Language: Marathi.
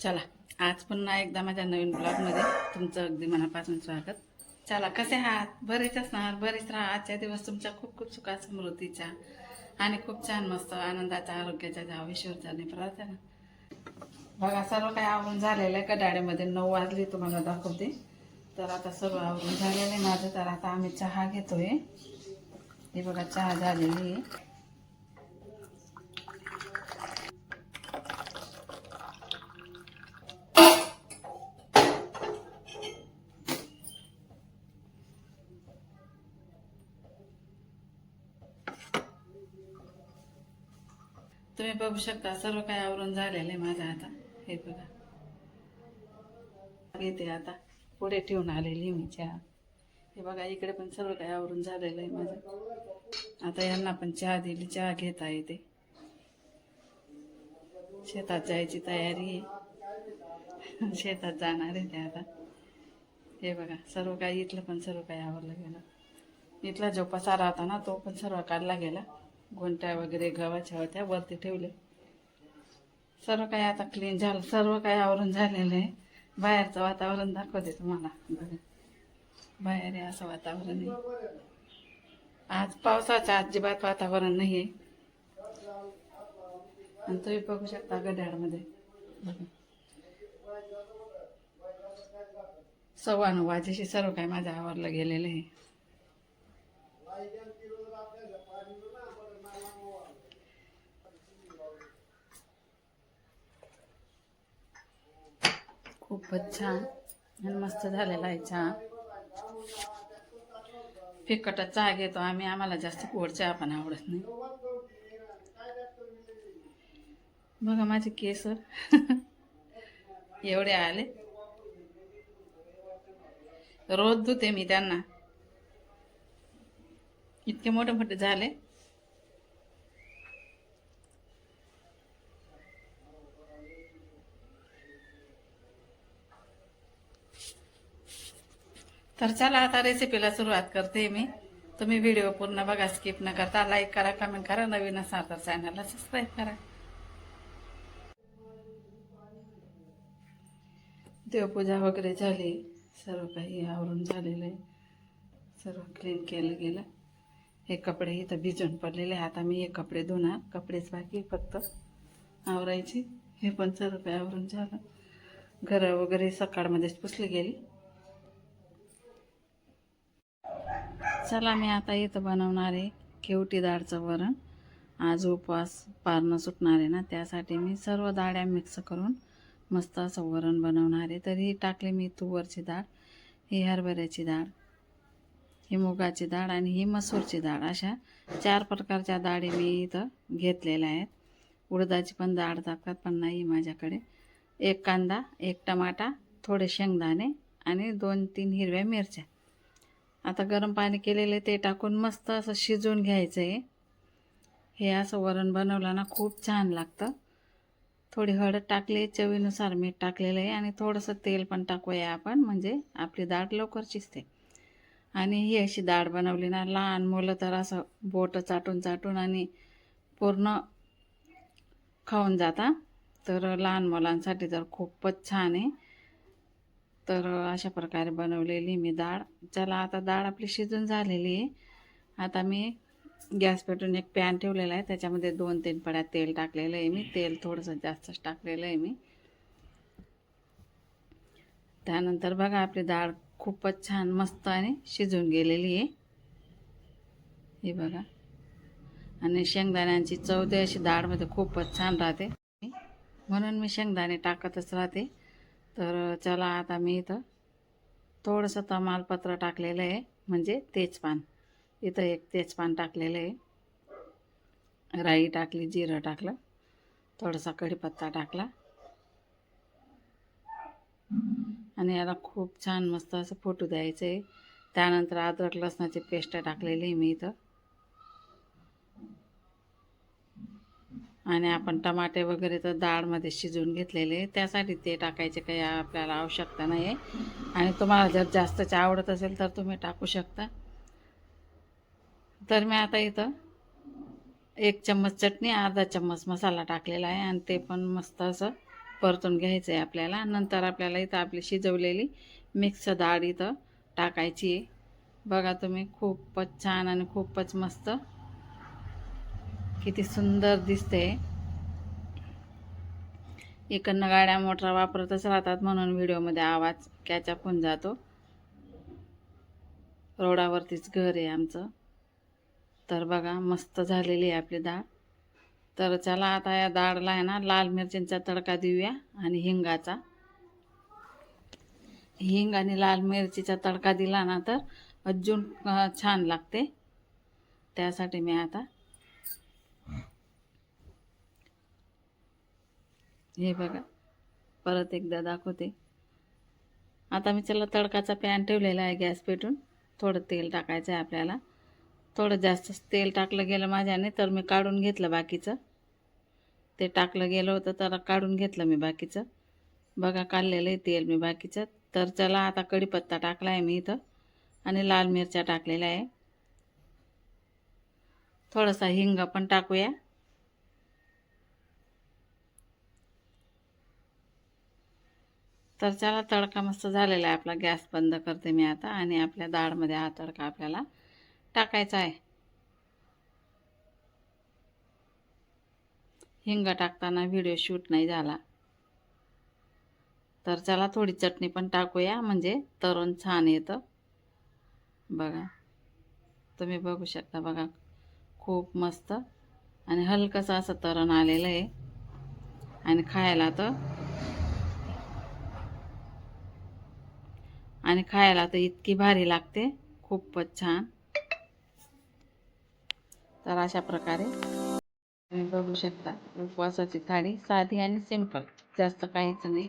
चला आज पुन्हा एकदा माझ्या नवीन ब्लॉगमध्ये तुमचं अगदी मनापासून स्वागत. चला कसे आहात? बरेच असणार बरेच राहा. आजच्या दिवस तुमच्या खूप खूप सुखा समृद्धीच्या आणि खूप छान मस्त आनंदाच्या आरोग्याच्या जावं ईश्वरचाने प्रार्थना. बघा सर्व काही आवरून झालेलं आहे. कडाळ्यामध्ये नऊ वाजले तुम्हाला दाखवते. तर आता सर्व आवरून झालेलं आहे माझं. तर आता आम्ही चहा घेतोय. हे बघा चहा झालेली आहे. तुम्ही बघू शकता सर्व काही आवरून झालेलं आहे माझं आता. हे बघा. येते आता. पुढे ठेवून आलेली मी चहा. हे बघा इकडे पण सर्व काही आवरून झालेलं आहे माझं. आता यांना पण चहा दिली. चहा घेता येते. शेतात जायची तयारी आहे. शेतात जाणार आहे ते आता. हे बघा सर्व काही इथलं पण सर्व काही आवरलं गेलं. इथला जो पसारा होता ना तो पण सर्व काढला गेला. घोंट्या वगैरे गव्हाच्या होत्या वरती ठेवले. सर्व काही आता क्लीन झालं सर्व काही आवरून झालेलं आहे. बाहेरचं वातावरण दाखवते तुम्हाला. बाहेर आहे असं वातावरण आहे. आज पावसाचं अजिबात वातावरण नाही आहे आणि तुम्ही बघू शकता गड्याळमध्ये सव्वा नऊ वाजेशी सर्व काही माझ्या आवरलं गेलेलं आहे. खूपच छान. आणि मस्त झालेला आहे चहा. फिकट चहा घेतो आम्ही. आम्हाला जास्त गोड चहा पण आवडत नाही. बघा माझे केस. एवढे आले. रोज धुते मी त्यांना. इतके मोठे मोठे झाले. तर चला आता रेसिपीला सुरुवात करते मी. तुम्ही व्हिडिओ पूर्ण बघा स्किप न करता लाईक करा कमेंट करा नवीन असाल तर चॅनलला सबस्क्राईब करा. देवपूजा वगैरे झाली. सर्व काही आवरून झालेलं आहे. सर्व क्लीन केलं गेलं. हे कपडे इथं भिजून पडलेले आहे. आता मी हे कपडे धुणार. कपडेच बाकी फक्त. आवरायचे. हे पण सर्व काही आवरून झालं. घरं वगैरे सकाळमध्येच पुसली गेली. चला मी आता इथं बनवणार आहे केवटी डाळचं वरण. आज उपवास पारणं सुटणार आहे ना त्यासाठी मी सर्व डाळ्या मिक्स करून मस्त असं वरण बनवणार आहे. तर ही टाकली मी तुवरची डाळ ही हरभऱ्याची डाळ ही मुगाची डाळ आणि ही मसूरची डाळ अशा चार प्रकारच्या डाळी मी इथं घेतलेल्या आहेत. उडदाची पण डाळ टाकतात पण नाही माझ्याकडे. एक कांदा एक टमाटा थोडे शेंगदाणे आणि दोन तीन हिरव्या मिरच्या. आता गरम पाणी केलेले ते टाकून मस्त असं शिजवून घ्यायचं आहे हे असं वरण बनवलं ना खूप छान लागतं. थोडी हळद टाकली चवीनुसार मीठ टाकलेलं आहे आणि थोडंसं तेल पण टाकूया आपण म्हणजे आपली डाळ लवकर शिजते. आणि ही अशी डाळ बनवली ना लहान मुलं तर असं बोटं चाटून चाटून आणि पूर्ण खाऊन जाता. तर लहान मुलांसाठी तर खूपच छान आहे. तर अशा प्रकारे बनवलेली मी डाळ. चला आता डाळ आपली शिजून झालेली आहे. आता मी गॅस पेटून एक पॅन ठेवलेला आहे. त्याच्यामध्ये दोन तीन पड्या तेल टाकलेलं आहे मी. तेल थोडंसं जास्तच टाकलेलं आहे मी. त्यानंतर बघा आपली डाळ खूपच छान मस्त आणि शिजून गेलेली आहे. हे बघा. आणि शेंगदाण्यांची चव ते अशी डाळमध्ये खूपच छान राहते. म्हणून मी शेंगदाणे टाकतच राहते. तर चला आता मी इथं थोडंसं तमालपत्र टाकलेलं आहे. म्हणजे तेजपान. इथं एक तेजपान टाकलेलं आहे. राई टाकली जिरं टाकलं. थोडासा कढीपत्ता टाकला. आणि याला खूप छान मस्त असं फोटो द्यायचं आहे त्यानंतर अद्रक लसणाची पेस्ट टाकलेली आहे मी इथं. आणि आपण टमाटे वगैरे तर डाळमध्ये शिजवून घेतलेले त्यासाठी ते टाकायचे काही आपल्याला आवश्यकता नाही आहे आणि तुम्हाला जर जास्तच आवडत असेल तर तुम्ही टाकू शकता. तर मी आता इथं एक चम्मच चटणी अर्धा चम्मच मसाला टाकलेला आहे आणि ते पण मस्त असं परतून घ्यायचं आहे आपल्याला. नंतर आपल्याला इथं आपली शिजवलेली मिक्स डाळ इथं टाकायची आहे. बघा तुम्ही खूपच छान आणि खूपच मस्त किती सुंदर दिसते. इकडनं गाड्या मोटर वापरतच राहतात म्हणून व्हिडिओमध्ये आवाज कॅचअप होऊन जातो. रोडावरतीच घर आहे आमचं. तर बघा मस्त झालेली आहे आपली डाळ तर चला आता या डाळला आहे ना लाल मिरचींचा तडका देऊया आणि हिंगाचा. हिंग आणि लाल मिरचीचा तडका दिला ना तर अजून छान लागते. त्यासाठी मी आता हे बघा. परत एकदा दाखवते. आता मी त्याला तडकाचा पॅन ठेवलेला आहे गॅस पेटून. थोडं तेल टाकायचं आहे आपल्याला. थोडं जास्त तेल टाकलं गेलं माझ्याने तर मी काढून घेतलं बाकीचं. ते टाकलं गेलं होतं तर काढून घेतलं मी बाकीचं. बघा काढलेलं आहे तेल मी बाकीचं. तर चला आता कढीपत्ता टाकला आहे मी इथं. आणि लाल मिरच्या टाकलेल्या आहे. थोडासा हिंग पण टाकूया. तर चला तडका मस्त झालेला आहे आपला. गॅस बंद करते मी आता आणि आपल्या डाळमध्ये हा तडका आपल्याला टाकायचा आहे. हिंग टाकताना व्हिडिओ शूट नाही झाला. तर चला थोडी चटणी पण टाकूया म्हणजे तरण छान येतं. बघा तुम्ही बघू शकता बघा खूप मस्त. आणि हलकंसं असं तरण आलेलं आहे. आणि खायला तर आणि खायला तर इतकी भारी लागते. खूपच छान. तर अशा प्रकारे तुम्ही बघू शकता उपवासाची थाळी साधी आणि सिंपल जास्त काहीच नाही.